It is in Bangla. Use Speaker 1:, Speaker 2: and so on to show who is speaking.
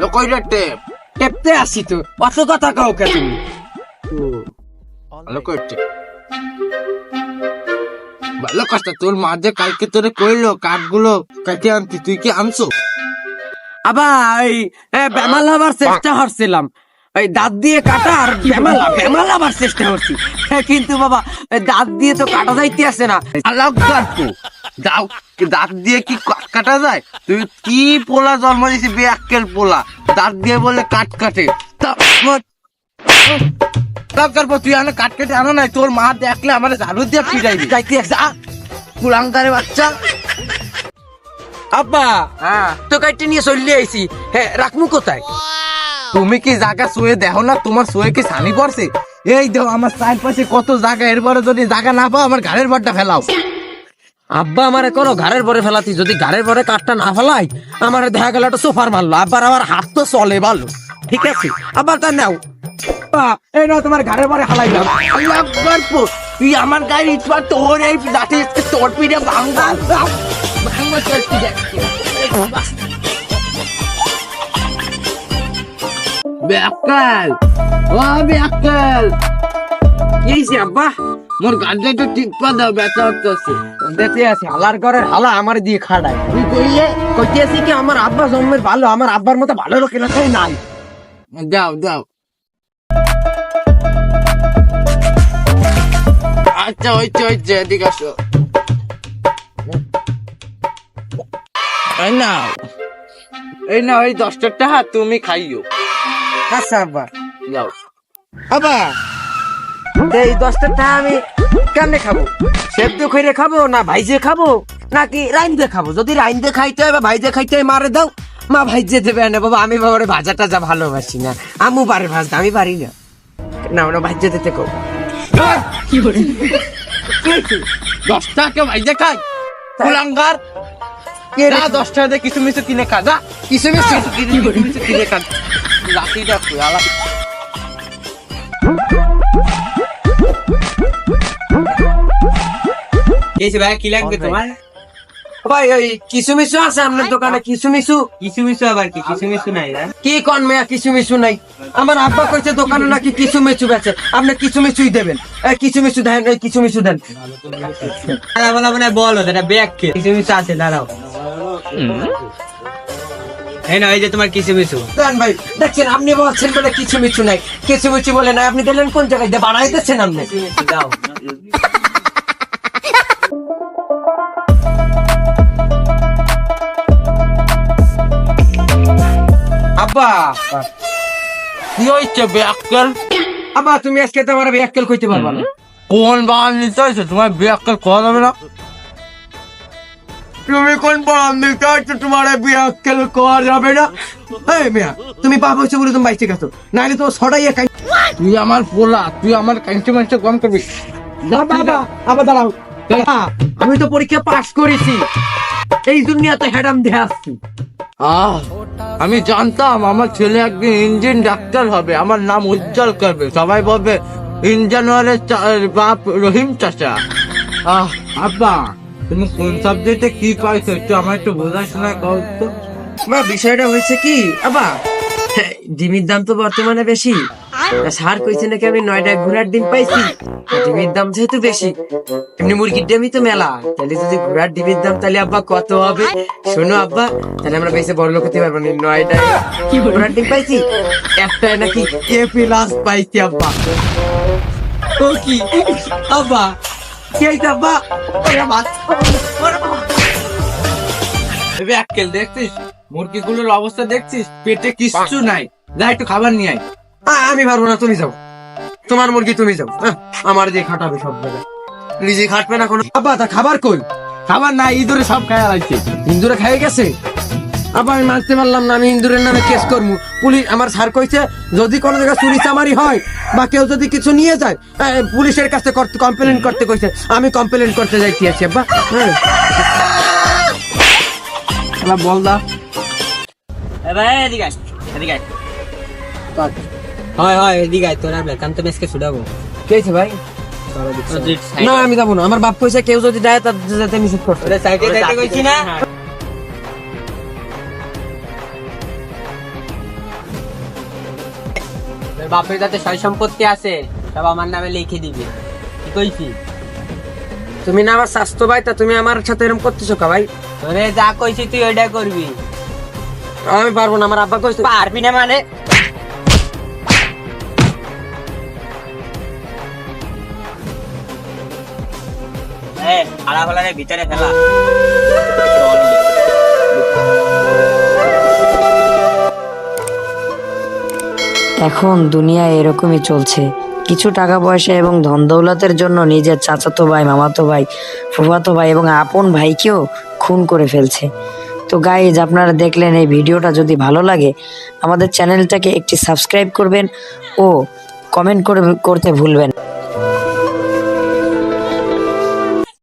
Speaker 1: লোকইটা টেপ।
Speaker 2: টেপতে আসি তো। অত কথা কাও কে তুমি?
Speaker 1: ভালো কষ্ট তোর মা যে কালকে তোরে কইলো কাঠগুলো কাটে আনতি তুই কি আনছো?
Speaker 2: আবার ওই এ, বেমাল হবার চেষ্টা করছিলাম। ওই দাঁত দিয়ে কাটা আর বেমালা বেমাল চেষ্টা করছি। হ্যাঁ, কিন্তু বাবা দাঁত দিয়ে তো কাটা যাইতে আসে না।
Speaker 1: কাটবো দাও দাঁত দিয়ে কি কাটা যায়? তুই কি পোলা জন্ম বেআক্কেল পোলা? দাঁত দিয়ে বলে কাট কাটে। তারপর তুই আনে কাট কেটে আনো নাই তোর মা দেখলে আমার ঝাড়ু দিয়ে পিটাইবি
Speaker 2: যাইতে আসে। আ,
Speaker 1: কুলাঙ্কারে বাচ্চা।
Speaker 2: আব্বা
Speaker 1: হ্যাঁ।
Speaker 2: তো কাইটে নিয়ে চলে আইছি। হ্যাঁ রাখমু কোথায়?
Speaker 1: তুমি কি জায়গা শুয়ে দেখো না? তোমার শুয়ে কি সানি পড়ছে? এই দেখো আমার চারপাশে কত জায়গা। এরপরে যদি জায়গা না পাও আমার ঘাড়ের বারটা ফেলাও।
Speaker 2: আব্বা আমারে কোনো ঘরের পরে ফেলাতি। যদি ঘরের পরে কাঠটা না ফেলাই আমার দেখা গেল একটা সোফার মারলো। আবার আমার হাত তো চলে ভালো। ঠিক আছে? আবার তা নাও। এই নাও তোমার ঘরের পরে হালাই দাও।
Speaker 1: আল্লাহ। তুই আমার গাড়ি ইটবার তোর এই দাঁতে তোর পিঠে ভাঙবা ভাঙবা তোর পিঠে বেকাল ও বেকাল
Speaker 2: কি হয়েছে আব্বা
Speaker 1: মোর গাড়িটা একটু ঠিক পা দাও ব্যথা হচ্ছে।
Speaker 2: দেখতে আছি হালার ঘরের হালা আমার দিয়ে খাড়ায়।
Speaker 1: তুই কইলে
Speaker 2: কইতে আছি কি আমার আব্বা জন্মের ভালো আমার আব্বার মতো ভালো লোক এলাকায় নাই।
Speaker 1: দাও দাও। আচ্ছা হইছে হইছে এদিকে আসো। এই নাও। এই নাও এই দশটা টাকা তুমি খাইও।
Speaker 2: আচ্ছা আব্বা।
Speaker 1: যাও।
Speaker 2: আব্বা এই দশটা টাকা আমি কেমনে খাব? সেদ্ধ করে খাব না ভাইজে খাব? নাকি রাইন্দে খাব? যদি রাইন্দে খাইতে হয় বা ভাইজে খাইতে হয় মারে দাও। মা ভাইজে দেবে না বাবা আমি বাবারে ভাজা টাজা ভালোবাসি না। আমু পারে ভাজতে আমি পারি না। না ওটা ভাইজে দিতে কো
Speaker 1: দশটা কেউ ভাইজে খাই? কুলাঙ্গার? না দশ টাকা দিয়ে কিছু মিছু কিনে খা যা। কিছু মিছু কিছু মিছু কিনে খা। লাঠিটা আলা
Speaker 3: ভাই? কি লাগবে তোমার?
Speaker 2: ভাই ওই কিছু মিছু আছে আপনার দোকানে কিছু মিছু
Speaker 3: কিছু মিছু আবার কি? কিছু মিছু নাই না
Speaker 2: কি কন মেয়া কিছু মিছু নাই? আমার আব্বা কইছে দোকানে নাকি কিছু মিছু বেচে। আপনি কিছু মিছুই দেবেন। এই কিছু মিছু দেন এই কিছু মিছু দেন।
Speaker 3: দাঁড়া বলা মানে বলো দাদা ব্যাগ কে? কিছু মিছু আছে দাঁড়াও। এই এই যে তোমার কিছু মিছু
Speaker 2: দেন ভাই দেখছেন আপনি বলছেন বলে কিছু মিছু নাই। কিছু মিছু বলে নাই আপনি দিলেন কোন জায়গায়? দিয়ে বাড়াইতেছেন আপনি।
Speaker 3: দাও
Speaker 2: আব্বা
Speaker 1: কি হয়েছে বেআক্কেল
Speaker 2: আব্বা তুমি আজকে তো আমার ব্যাককেল কইতে পারবা না।
Speaker 1: কোন বাগান নিতে হয়েছে তোমার বেআক্কেল করা যাবে না? তুমি কোন হয়েছে তোমার করা যাবে না?
Speaker 2: এই মিয়া তুমি পাপ হইছে বলে তুমি বাইচে গেছো। নাইলে তো কাই
Speaker 1: তুই আমার পোলা তুই আমার কাঞ্চি মাঞ্চি করবি।
Speaker 2: বাবা আবার দাঁড়াও। আমি তো পরীক্ষা পাস করেছি। এই দুনিয়াতে হ্যাডাম দিয়ে আসছি
Speaker 1: আহ আমি জানতাম আমার ছেলে একদিন ইঞ্জিন ডাক্তার হবে আমার নাম উজ্জ্বল করবে। সবাই বলবে ইঞ্জিনিয়ারের বাপ রহিম চাচা। আহ আব্বা। তুমি কোন সাবজেক্টে কি পাইছো একটু আমার একটু বোঝাশোনা কর তো।
Speaker 2: মা বিষয়টা হয়েছে কি? আবা হ্যাঁ, ডিমের দাম তো বর্তমানে বেশি। সার কইছে নাকি আমি নয়টা ঘোড়ার ডিম পাইছি? ডিমের দাম যেহেতু বেশি এমনি মুরগির ডিমই তো মেলা। তাহলে যদি ঘোড়ার ডিমের দাম তাহলে আব্বা কত হবে? শোনো আব্বা তাহলে আমরা বেশি বড় লোক হতে পারব না নয়টা ঘোড়ার ডিম পাইছি? একটায় নাকি এ প্লাস পাইছি আব্বা? ও কি? আব্বা
Speaker 1: দেখছিস? মুরগিগুলোর অবস্থা দেখছিস? পেটে কিচ্ছু নাই। যা একটু খাবার নিয়ে আয়।
Speaker 2: আমি পারব না তুমি যাও। তোমার মুরগি তুমি যাও। আমার দিয়ে খাটাবে সব জায়গায়। নিজে খাটবে না কোনো? আব্বা তা খাবার কই?
Speaker 1: খাবার নাই ইঁদুরে সব খায় লাগছে
Speaker 2: ইন্দুরে খাই গেছে? আবার আমি মানতে পারলাম না আমি ইন্দুরের নামে কেস করব। পুলিশ আমার স্যার কইছে যদি কোনো জায়গায় চুরি চামারি হয় বা কেউ যদি কিছু নিয়ে যায় পুলিশের কাছে কমপ্লেন করতে কইছে আমি কমপ্লেন করতে যাইতে আছি আব্বা। হ্যাঁ।
Speaker 1: বল দা।
Speaker 3: হয় হয় এদিকে আয়, তোর আর বেকান মেসকে ছুটাবো
Speaker 2: কে ভাই? না আমি যাব না আমার বাপ কইছে কেউ যদি দেয় তার যাতে নিষেধ করতে।
Speaker 3: বাপের যাতে সয় সম্পত্তি আছে সব আমার নামে লিখে দিবে। কি কইছি?
Speaker 2: তুমি না আমার স্বাস্থ্য ভাই তা তুমি আমার সাথে এরকম করতেছো কা ভাই?
Speaker 3: তোরে যা কইছি তুই ওইটা করবি।
Speaker 2: আমি পারব না আমার আব্বা কইছে
Speaker 3: পারবি না মানে? এ খালা ফালারে ভিতরে ফেলা।
Speaker 4: এখন দুনিয়া এরকমই চলছে কিছু টাকা পয়সা এবং ধন দৌলতের জন্য নিজের চাচাতো ভাই, মামাতো ভাই, ফুফাতো ভাই এবং আপন ভাইকেও খুন করে ফেলছে তো গাইজ আপনারা দেখলেন এই ভিডিওটা যদি ভালো লাগে, আমাদের চ্যানেলটাকে একটি সাবস্ক্রাইব করবেন ও কমেন্ট করে, করতে ভুলবেন।